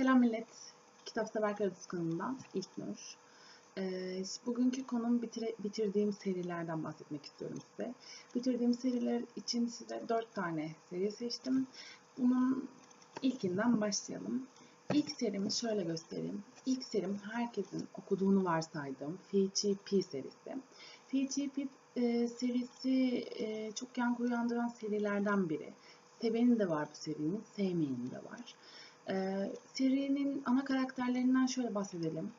Selam millet. Kitap Sever Karadız kanalından İlknur. Ee, bugünkü konum bitire, bitirdiğim serilerden bahsetmek istiyorum size. Bitirdiğim seriler için size 4 tane seri seçtim. Bunun ilkinden başlayalım. İlk serimi şöyle göstereyim. İlk serim herkesin okuduğunu varsaydığım FGP serisi. FGP e, serisi e, çok yankı uyandıran serilerden biri. Seveni de var bu serinin, sevmeyeni de var. Ee, serinin ana karakterlerinden şöyle bahsedelim.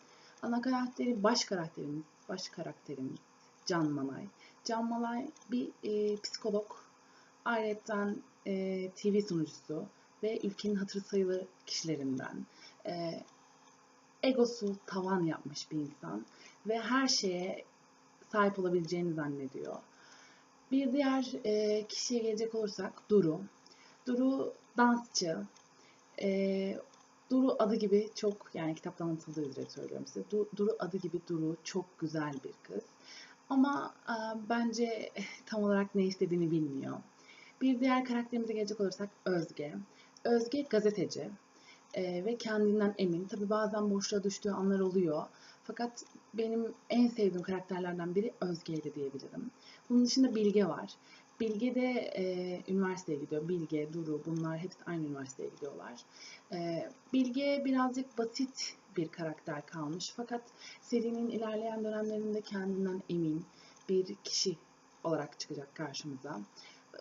Ana karakteri baş karakterimiz, baş karakterimiz Can Malay. Can Malay bir e, psikolog, ayrıca e, TV sunucusu ve ülkenin hatırı sayılı kişilerinden. E, egosu tavan yapmış bir insan ve her şeye sahip olabileceğini zannediyor. Bir diğer e, kişiye gelecek olursak Duru. Duru dansçı, e, Duru adı gibi çok yani kitaptan anlatıldığı üzere söylüyorum size. Du, Duru adı gibi Duru çok güzel bir kız. Ama e, bence tam olarak ne istediğini bilmiyor. Bir diğer karakterimize gelecek olursak Özge. Özge gazeteci e, ve kendinden emin. Tabi bazen boşluğa düştüğü anlar oluyor. Fakat benim en sevdiğim karakterlerden biri Özge'ydi diyebilirim. Bunun dışında Bilge var. Bilge de e, üniversiteye gidiyor. Bilge, Duru bunlar hepsi aynı üniversiteye gidiyorlar. E, Bilge birazcık basit bir karakter kalmış. Fakat serinin ilerleyen dönemlerinde kendinden emin bir kişi olarak çıkacak karşımıza.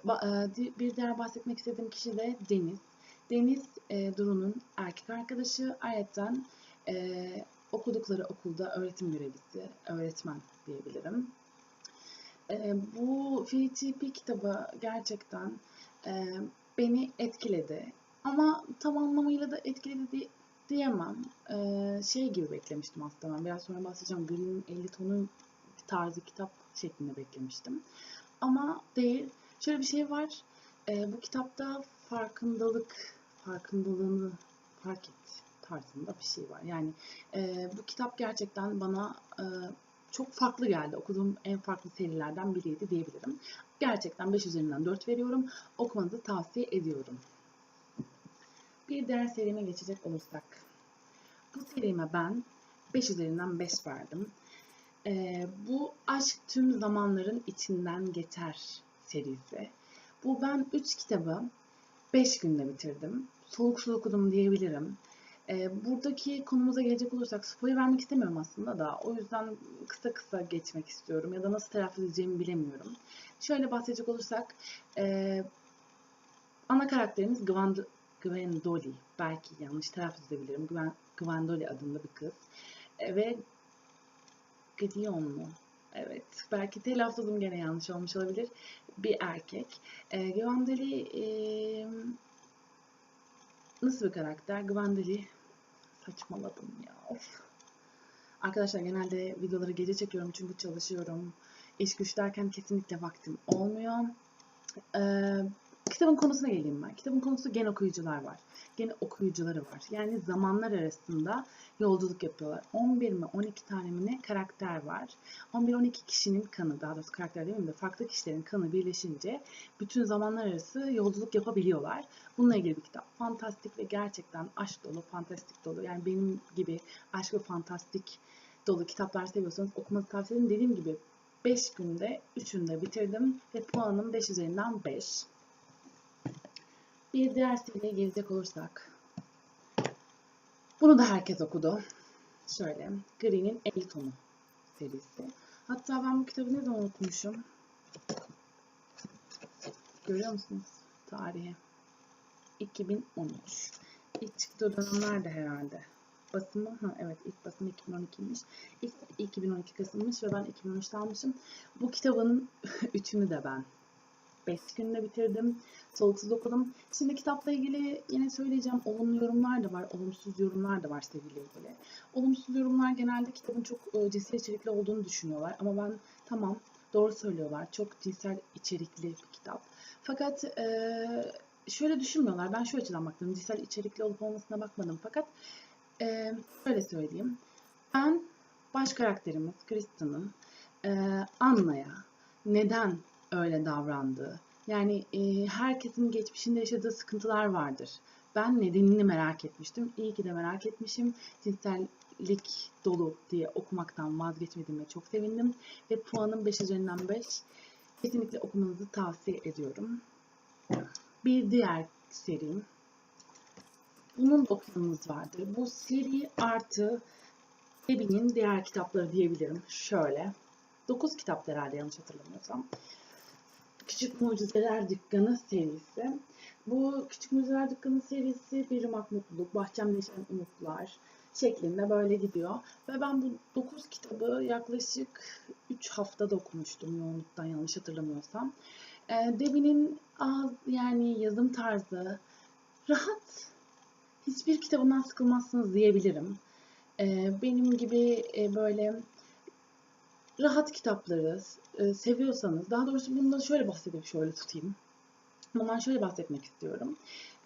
E, bir diğer bahsetmek istediğim kişi de Deniz. Deniz e, Duru'nun erkek arkadaşı. Ayrıca e, okudukları okulda öğretim görevlisi, öğretmen diyebilirim. E, bu FTP kitabı gerçekten e, beni etkiledi. Ama tam anlamıyla da etkiledi di diyemem. E, şey gibi beklemiştim aslında ben. Biraz sonra bahsedeceğim. Green'in 50 tonu tarzı kitap şeklinde beklemiştim. Ama değil. Şöyle bir şey var. E, bu kitapta farkındalık, farkındalığını fark et tarzında bir şey var. Yani e, bu kitap gerçekten bana e, çok farklı geldi. Okuduğum en farklı serilerden biriydi diyebilirim. Gerçekten 5 üzerinden 4 veriyorum. Okumanızı tavsiye ediyorum. Bir diğer serime geçecek olursak. Bu serime ben 5 üzerinden 5 verdim. Ee, bu Aşk Tüm Zamanların içinden Geçer serisi. Bu ben 3 kitabı 5 günde bitirdim. Soluk soluk okudum diyebilirim. E, buradaki konumuza gelecek olursak spoiler vermek istemiyorum aslında da o yüzden kısa kısa geçmek istiyorum ya da nasıl telaffuz edeceğimi bilemiyorum. Şöyle bahsedecek olursak e, ana karakterimiz Gwen, Gwendolly belki yanlış telaffuz edebilirim. Gwen, Gwendolly adında bir kız e, ve Gideon mu? Evet, belki telaffuzum gene yanlış olmuş olabilir. Bir erkek. E, Gwendolly e, nasıl bir karakter? Gwendolly saçmaladım ya. Arkadaşlar genelde videoları gece çekiyorum çünkü çalışıyorum. İş güç derken kesinlikle vaktim olmuyor. Ee, kitabın konusuna geleyim ben. Kitabın konusu gen okuyucular var. Gen okuyucuları var. Yani zamanlar arasında yolculuk yapıyorlar. 11 mi 12 tane mi ne karakter var. 11-12 kişinin kanı daha doğrusu karakter mi de farklı kişilerin kanı birleşince bütün zamanlar arası yolculuk yapabiliyorlar. Bununla ilgili bir kitap. Fantastik ve gerçekten aşk dolu, fantastik dolu. Yani benim gibi aşk ve fantastik dolu kitaplar seviyorsanız okumanızı tavsiye ederim. Dediğim gibi 5 günde 3'ünü de bitirdim ve puanım 5 üzerinden 5. Bir diğer seriye gelecek olursak. Bunu da herkes okudu. Şöyle. Green'in 50 tonu serisi. Hatta ben bu kitabı ne zaman okumuşum? Görüyor musunuz? Tarihi. 2013. İlk çıktığı dönemlerde herhalde. Basımı, ha evet ilk basımı 2012'ymiş. İlk 2012 Kasım'mış ve ben 2013'te almışım. Bu kitabın üçünü de ben 5 günde bitirdim. Soluksuz okudum. Şimdi kitapla ilgili yine söyleyeceğim olumlu yorumlar da var, olumsuz yorumlar da var seriyle ilgili. Olumsuz yorumlar genelde kitabın çok e, cinsel içerikli olduğunu düşünüyorlar. Ama ben tamam doğru söylüyorlar. Çok cinsel içerikli bir kitap. Fakat e, şöyle düşünmüyorlar. Ben şu açıdan baktım. Cinsel içerikli olup olmasına bakmadım. Fakat e, şöyle söyleyeyim. Ben baş karakterimiz Kristen'ın e, Anna'ya neden öyle davrandığı, yani e, herkesin geçmişinde yaşadığı sıkıntılar vardır. Ben nedenini merak etmiştim. İyi ki de merak etmişim. Cinsellik dolu diye okumaktan vazgeçmediğime çok sevindim. Ve puanım 5 üzerinden 5. Kesinlikle okumanızı tavsiye ediyorum. Bir diğer serim. Bunun da okumanız vardır. Bu seri artı Ebi'nin diğer kitapları diyebilirim. Şöyle. 9 kitap herhalde yanlış hatırlamıyorsam. Küçük Mucizeler Dükkanı serisi. Bu Küçük Mucizeler Dükkanı serisi Bir Irmak Mutluluk, Bahçemde Yaşayan Umutlar şeklinde böyle gidiyor. Ve ben bu 9 kitabı yaklaşık 3 haftada okumuştum yoğunluktan yanlış hatırlamıyorsam. Ee, Debbie'nin ağız, yani yazım tarzı rahat. Hiçbir kitabından sıkılmazsınız diyebilirim. Ee, benim gibi e, böyle rahat kitapları e, seviyorsanız, daha doğrusu bundan şöyle bahsedeyim, şöyle tutayım. Bundan şöyle bahsetmek istiyorum.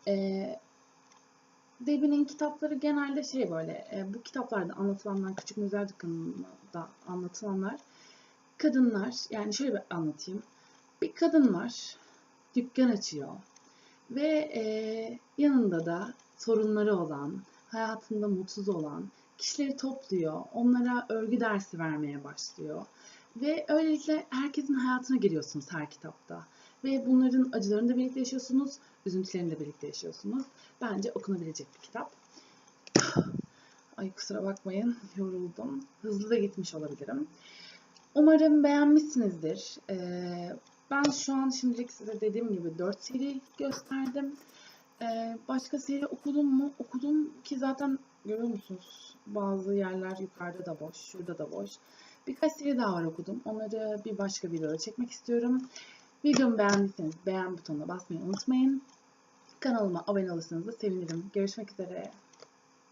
E, Debbie'nin kitapları genelde şey böyle, e, bu kitaplarda anlatılanlar, Küçük Müzer Dükkanı'nda anlatılanlar, kadınlar, yani şöyle bir anlatayım. Bir kadın var, dükkan açıyor ve e, yanında da sorunları olan, hayatında mutsuz olan kişileri topluyor, onlara örgü dersi vermeye başlıyor. Ve öylelikle herkesin hayatına giriyorsunuz her kitapta. Ve bunların acılarını da birlikte yaşıyorsunuz, üzüntülerini de birlikte yaşıyorsunuz. Bence okunabilecek bir kitap. Ay kusura bakmayın, yoruldum. Hızlı da gitmiş olabilirim. Umarım beğenmişsinizdir. Ee, ben şu an şimdilik size dediğim gibi 4 seri gösterdim. Ee, başka seri okudum mu? Okudum ki zaten görüyor musunuz? Bazı yerler yukarıda da boş, şurada da boş. Birkaç seri daha var okudum. Onları bir başka videoda çekmek istiyorum. Videomu beğendiyseniz beğen butonuna basmayı unutmayın. Kanalıma abone olursanız da sevinirim. Görüşmek üzere.